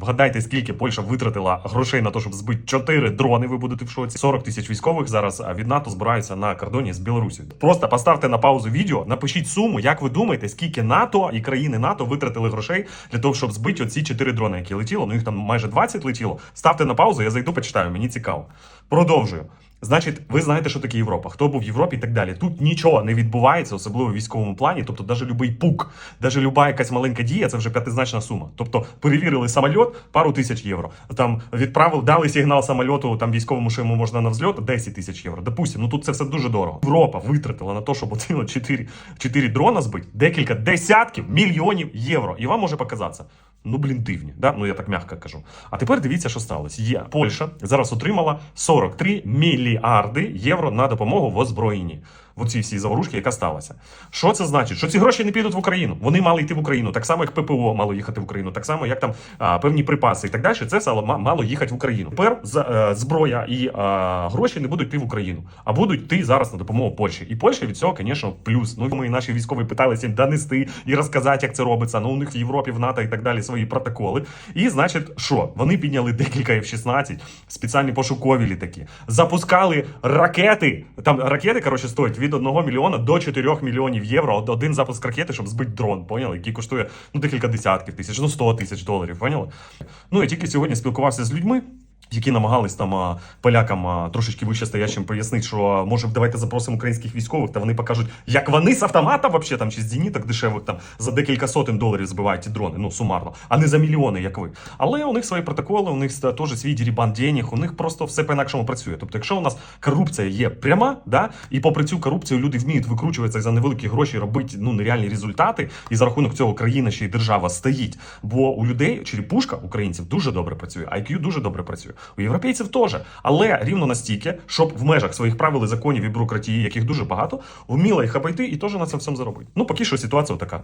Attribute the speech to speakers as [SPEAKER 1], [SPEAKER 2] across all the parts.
[SPEAKER 1] Вгадайте, скільки Польща витратила грошей на те, щоб збити 4 дрони. Ви будете в шоці. 40 тисяч військових зараз від НАТО збираються на кордоні з Білорусі. Просто поставте на паузу відео, напишіть суму, як ви думаєте, скільки НАТО і країни НАТО витратили грошей для того, щоб збити оці 4 дрони, які летіло. Ну їх там майже 20 летіло. Ставте на паузу, я зайду, почитаю. Мені цікаво. Продовжую. Значить, ви знаєте, що таке Європа, хто був в Європі і так далі. Тут нічого не відбувається, особливо в військовому плані. Тобто, навіть любий пук, навіть люба якась маленька дія, це вже п'ятизначна сума. Тобто, перевірили самольот, пару тисяч євро. Там відправили, дали сигнал самольоту там військовому, що йому можна на взльот, 10 тисяч євро. Допустим, ну тут це все дуже дорого. Європа витратила на те, щоб оцінило 4, 4 дрона збити, декілька десятків мільйонів євро. І вам може показатися. Ну, блін, дивні, да? ну я так м'яко кажу. А тепер дивіться, що сталося. Є Польща зараз отримала 43 мільярди євро на допомогу в озброєнні. В оцій всій заворушці, яка сталася. Що це значить? Що ці гроші не підуть в Україну? Вони мали йти в Україну, так само, як ППО мало їхати в Україну, так само, як там а, певні припаси і так далі. Це все мало їхати в Україну. Тепер е, зброя і а, гроші не будуть йти в Україну, а будуть йти зараз на допомогу Польщі. І Польща від цього, звісно, плюс. Ну ми наші військові питалися донести і розказати, як це робиться. Ну у них в Європі, в НАТО і так далі свої протоколи. І значить, що вони підняли декілька F-16, спеціальні пошукові літаки, запускали ракети. Там ракети, коротше, стоять від 1 мільйона до 4 мільйонів євро. Один запуск ракети, щоб збити дрон, поняли? Який коштує ну декілька десятків тисяч, ну 100 тисяч доларів. Поняли? Ну я тільки сьогодні спілкувався з людьми. Які намагались там полякам трошечки вище стоящим пояснити, що може давайте запросимо українських військових, та вони покажуть, як вони з автомата вообще там чи з зеніток дешевих там за декілька сотень доларів збивають дрони, ну сумарно, а не за мільйони, як ви. Але у них свої протоколи, у них теж свій дірібан денег, у них просто все по-інакшому працює. Тобто, якщо у нас корупція є пряма, да, і попри цю корупцію люди вміють викручуватися за невеликі гроші, робити ну нереальні результати, і за рахунок цього країна ще й держава стоїть. Бо у людей черепушка українців дуже добре працює, IQ дуже добре працює. У європейців теж, але рівно настільки, щоб в межах своїх правил і законів і бюрократії, яких дуже багато, вміла їх обійти і теж на це всьому заробити. Ну поки що ситуація така.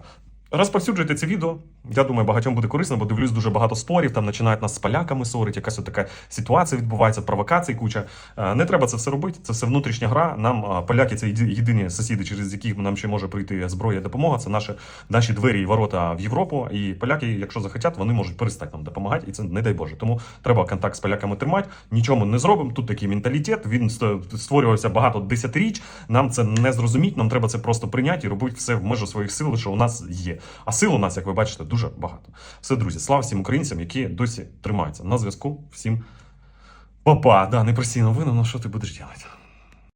[SPEAKER 1] Розповсюджуйте це відео. Я думаю, багатьом буде корисно, бо дивлюсь дуже багато спорів. Там починають нас з поляками ссорити, якась така ситуація відбувається, провокацій куча. Е, Не треба це все робити. Це все внутрішня гра. Нам е, поляки це єдині сусіди, через яких нам ще може прийти зброя допомога. Це наші, наші двері і ворота в Європу. І поляки, якщо захотять, вони можуть перестати нам допомагати, і це не дай Боже. Тому треба контакт з поляками тримати. Нічого ми не зробимо. Тут такий менталітет. Він ст- створювався багато десятиріч. Нам це не зрозуміти. Нам треба це просто прийняти і робити все в межу своїх сил, що у нас є. А сил у нас, як ви бачите, дуже багато. Все, друзі, слава всім українцям, які досі тримаються. На зв'язку. Всім па-па. Да, не прості новини, ну що ти будеш робити?